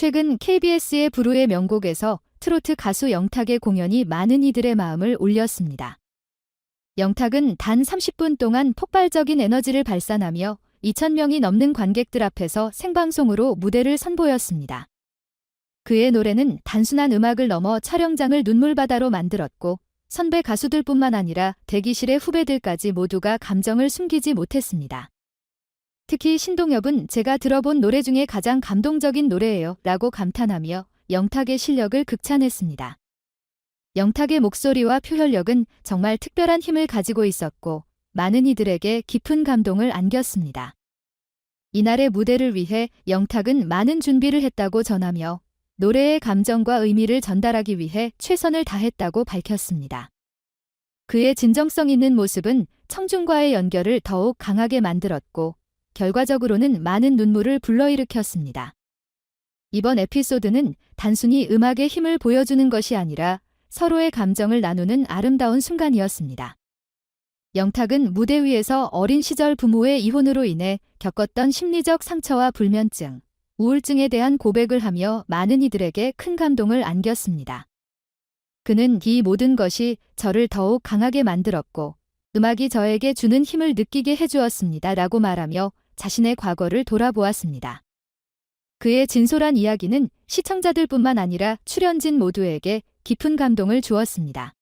최근 KBS의 부르의 명곡에서 트로트 가수 영탁의 공연이 많은 이들의 마음을 울렸습니다. 영탁은 단 30분 동안 폭발적인 에너지를 발산하며 2,000명이 넘는 관객들 앞에서 생방송으로 무대를 선보였습니다. 그의 노래는 단순한 음악을 넘어 촬영장을 눈물바다로 만들었고 선배 가수들뿐만 아니라 대기실의 후배들까지 모두가 감정을 숨기지 못했습니다. 특히 신동엽은 제가 들어본 노래 중에 가장 감동적인 노래예요 라고 감탄하며 영탁의 실력을 극찬했습니다. 영탁의 목소리와 표현력은 정말 특별한 힘을 가지고 있었고 많은 이들에게 깊은 감동을 안겼습니다. 이날의 무대를 위해 영탁은 많은 준비를 했다고 전하며 노래의 감정과 의미를 전달하기 위해 최선을 다했다고 밝혔습니다. 그의 진정성 있는 모습은 청중과의 연결을 더욱 강하게 만들었고 결과적으로는 많은 눈물을 불러일으켰습니다. 이번 에피소드는 단순히 음악의 힘을 보여주는 것이 아니라 서로의 감정을 나누는 아름다운 순간이었습니다. 영탁은 무대 위에서 어린 시절 부모의 이혼으로 인해 겪었던 심리적 상처와 불면증, 우울증에 대한 고백을 하며 많은 이들에게 큰 감동을 안겼습니다. 그는 이 모든 것이 저를 더욱 강하게 만들었고 음악이 저에게 주는 힘을 느끼게 해주었습니다. 라고 말하며 자신의 과거를 돌아보았습니다. 그의 진솔한 이야기는 시청자들뿐만 아니라 출연진 모두에게 깊은 감동을 주었습니다.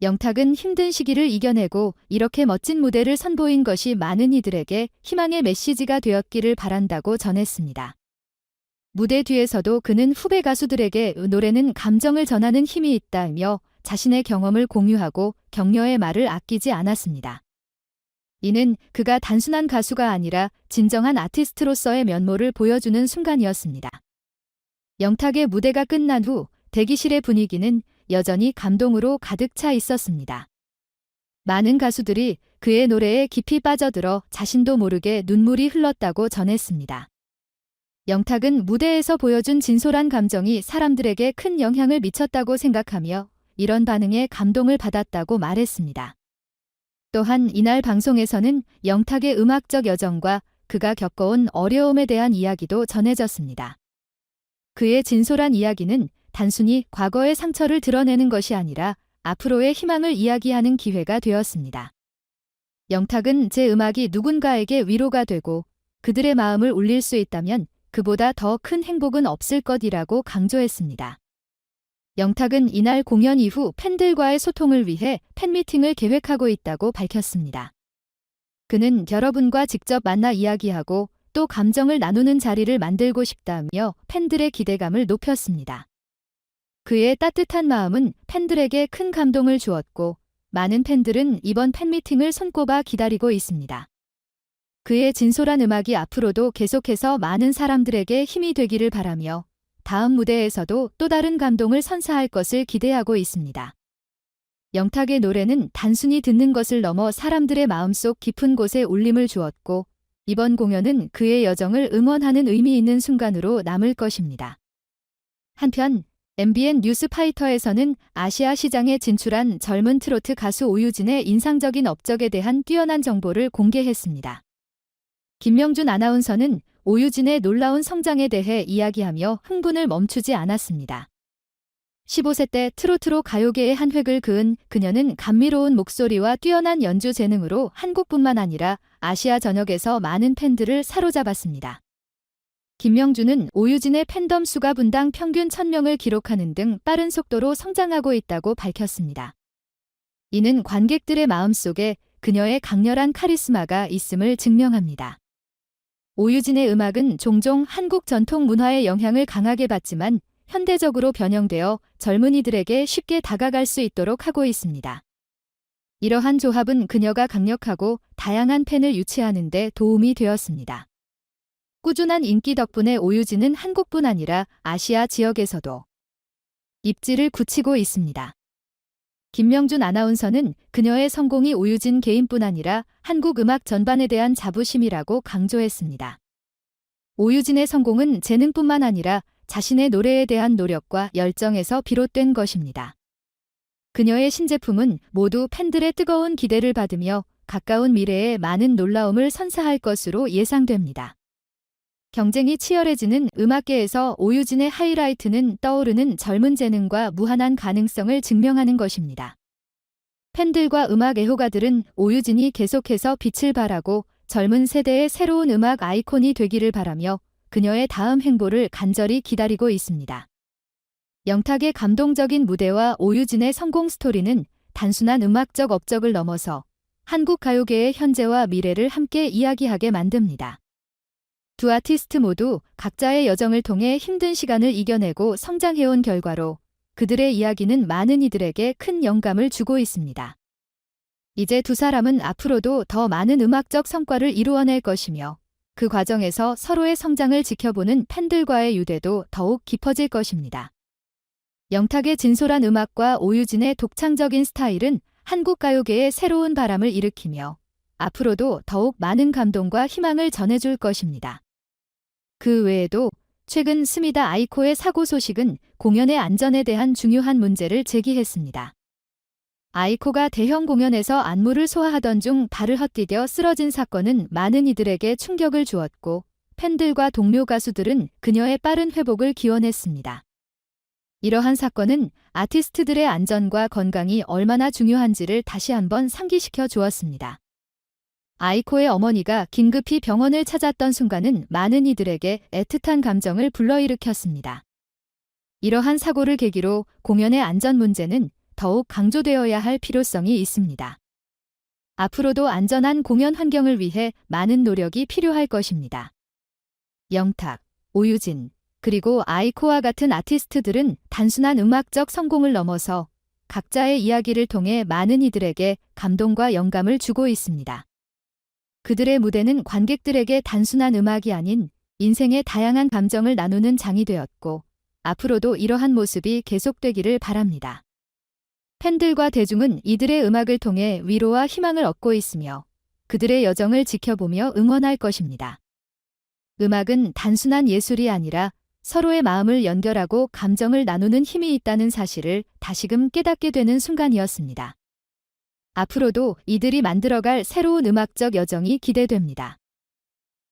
영탁은 힘든 시기를 이겨내고 이렇게 멋진 무대를 선보인 것이 많은 이들에게 희망의 메시지가 되었기를 바란다고 전했습니다. 무대 뒤에서도 그는 후배 가수들에게 노래는 감정을 전하는 힘이 있다며 자신의 경험을 공유하고 격려의 말을 아끼지 않았습니다. 이는 그가 단순한 가수가 아니라 진정한 아티스트로서의 면모를 보여주는 순간이었습니다. 영탁의 무대가 끝난 후 대기실의 분위기는 여전히 감동으로 가득 차 있었습니다. 많은 가수들이 그의 노래에 깊이 빠져들어 자신도 모르게 눈물이 흘렀다고 전했습니다. 영탁은 무대에서 보여준 진솔한 감정이 사람들에게 큰 영향을 미쳤다고 생각하며 이런 반응에 감동을 받았다고 말했습니다. 또한 이날 방송에서는 영탁의 음악적 여정과 그가 겪어온 어려움에 대한 이야기도 전해졌습니다. 그의 진솔한 이야기는 단순히 과거의 상처를 드러내는 것이 아니라 앞으로의 희망을 이야기하는 기회가 되었습니다. 영탁은 제 음악이 누군가에게 위로가 되고 그들의 마음을 울릴 수 있다면 그보다 더 큰 행복은 없을 것이라고 강조했습니다. 영탁은 이날 공연 이후 팬들과의 소통을 위해 팬미팅을 계획하고 있다고 밝혔습니다. 그는 여러분과 직접 만나 이야기하고 또 감정을 나누는 자리를 만들고 싶다며 팬들의 기대감을 높였습니다. 그의 따뜻한 마음은 팬들에게 큰 감동을 주었고 많은 팬들은 이번 팬미팅을 손꼽아 기다리고 있습니다. 그의 진솔한 음악이 앞으로도 계속해서 많은 사람들에게 힘이 되기를 바라며 다음 무대에서도 또 다른 감동을 선사할 것을 기대하고 있습니다. 영탁의 노래는 단순히 듣는 것을 넘어 사람들의 마음속 깊은 곳에 울림을 주었고 이번 공연은 그의 여정을 응원하는 의미 있는 순간으로 남을 것입니다. 한편 MBN 뉴스파이터에서는 아시아 시장에 진출한 젊은 트로트 가수 오유진의 인상적인 업적에 대한 뛰어난 정보를 공개했습니다. 김명준 아나운서는 오유진의 놀라운 성장에 대해 이야기하며 흥분을 멈추지 않았습니다. 15세 때 트로트로 가요계의 한 획을 그은 그녀는 감미로운 목소리와 뛰어난 연주 재능으로 한국뿐만 아니라 아시아 전역에서 많은 팬들을 사로잡았습니다. 김명준은 오유진의 팬덤 수가 분당 평균 1000명을 기록하는 등 빠른 속도로 성장하고 있다고 밝혔습니다. 이는 관객들의 마음속에 그녀의 강렬한 카리스마가 있음을 증명합니다. 오유진의 음악은 종종 한국 전통 문화의 영향을 강하게 받지만 현대적으로 변형되어 젊은이들에게 쉽게 다가갈 수 있도록 하고 있습니다. 이러한 조합은 그녀가 강력하고 다양한 팬을 유치하는 데 도움이 되었습니다. 꾸준한 인기 덕분에 오유진은 한국뿐 아니라 아시아 지역에서도 입지를 굳히고 있습니다. 김명준 아나운서는 그녀의 성공이 오유진 개인뿐 아니라 한국 음악 전반에 대한 자부심이라고 강조했습니다. 오유진의 성공은 재능뿐만 아니라 자신의 노래에 대한 노력과 열정에서 비롯된 것입니다. 그녀의 신제품은 모두 팬들의 뜨거운 기대를 받으며 가까운 미래에 많은 놀라움을 선사할 것으로 예상됩니다. 경쟁이 치열해지는 음악계에서 오유진의 하이라이트는 떠오르는 젊은 재능과 무한한 가능성을 증명하는 것입니다. 팬들과 음악 애호가들은 오유진이 계속해서 빛을 발하고 젊은 세대의 새로운 음악 아이콘이 되기를 바라며 그녀의 다음 행보를 간절히 기다리고 있습니다. 영탁의 감동적인 무대와 오유진의 성공 스토리는 단순한 음악적 업적을 넘어서 한국 가요계의 현재와 미래를 함께 이야기하게 만듭니다. 두 아티스트 모두 각자의 여정을 통해 힘든 시간을 이겨내고 성장해온 결과로 그들의 이야기는 많은 이들에게 큰 영감을 주고 있습니다. 이제 두 사람은 앞으로도 더 많은 음악적 성과를 이루어낼 것이며 그 과정에서 서로의 성장을 지켜보는 팬들과의 유대도 더욱 깊어질 것입니다. 영탁의 진솔한 음악과 오유진의 독창적인 스타일은 한국 가요계에 새로운 바람을 일으키며 앞으로도 더욱 많은 감동과 희망을 전해줄 것입니다. 그 외에도 최근 스미다 아이코의 사고 소식은 공연의 안전에 대한 중요한 문제를 제기했습니다. 아이코가 대형 공연에서 안무를 소화하던 중 발을 헛디뎌 쓰러진 사건은 많은 이들에게 충격을 주었고 팬들과 동료 가수들은 그녀의 빠른 회복을 기원했습니다. 이러한 사건은 아티스트들의 안전과 건강이 얼마나 중요한지를 다시 한번 상기시켜 주었습니다. 아이코의 어머니가 긴급히 병원을 찾았던 순간은 많은 이들에게 애틋한 감정을 불러일으켰습니다. 이러한 사고를 계기로 공연의 안전 문제는 더욱 강조되어야 할 필요성이 있습니다. 앞으로도 안전한 공연 환경을 위해 많은 노력이 필요할 것입니다. 영탁, 오유진, 그리고 아이코와 같은 아티스트들은 단순한 음악적 성공을 넘어서 각자의 이야기를 통해 많은 이들에게 감동과 영감을 주고 있습니다. 그들의 무대는 관객들에게 단순한 음악이 아닌 인생의 다양한 감정을 나누는 장이 되었고 앞으로도 이러한 모습이 계속되기를 바랍니다. 팬들과 대중은 이들의 음악을 통해 위로와 희망을 얻고 있으며 그들의 여정을 지켜보며 응원할 것입니다. 음악은 단순한 예술이 아니라 서로의 마음을 연결하고 감정을 나누는 힘이 있다는 사실을 다시금 깨닫게 되는 순간이었습니다. 앞으로도 이들이 만들어갈 새로운 음악적 여정이 기대됩니다.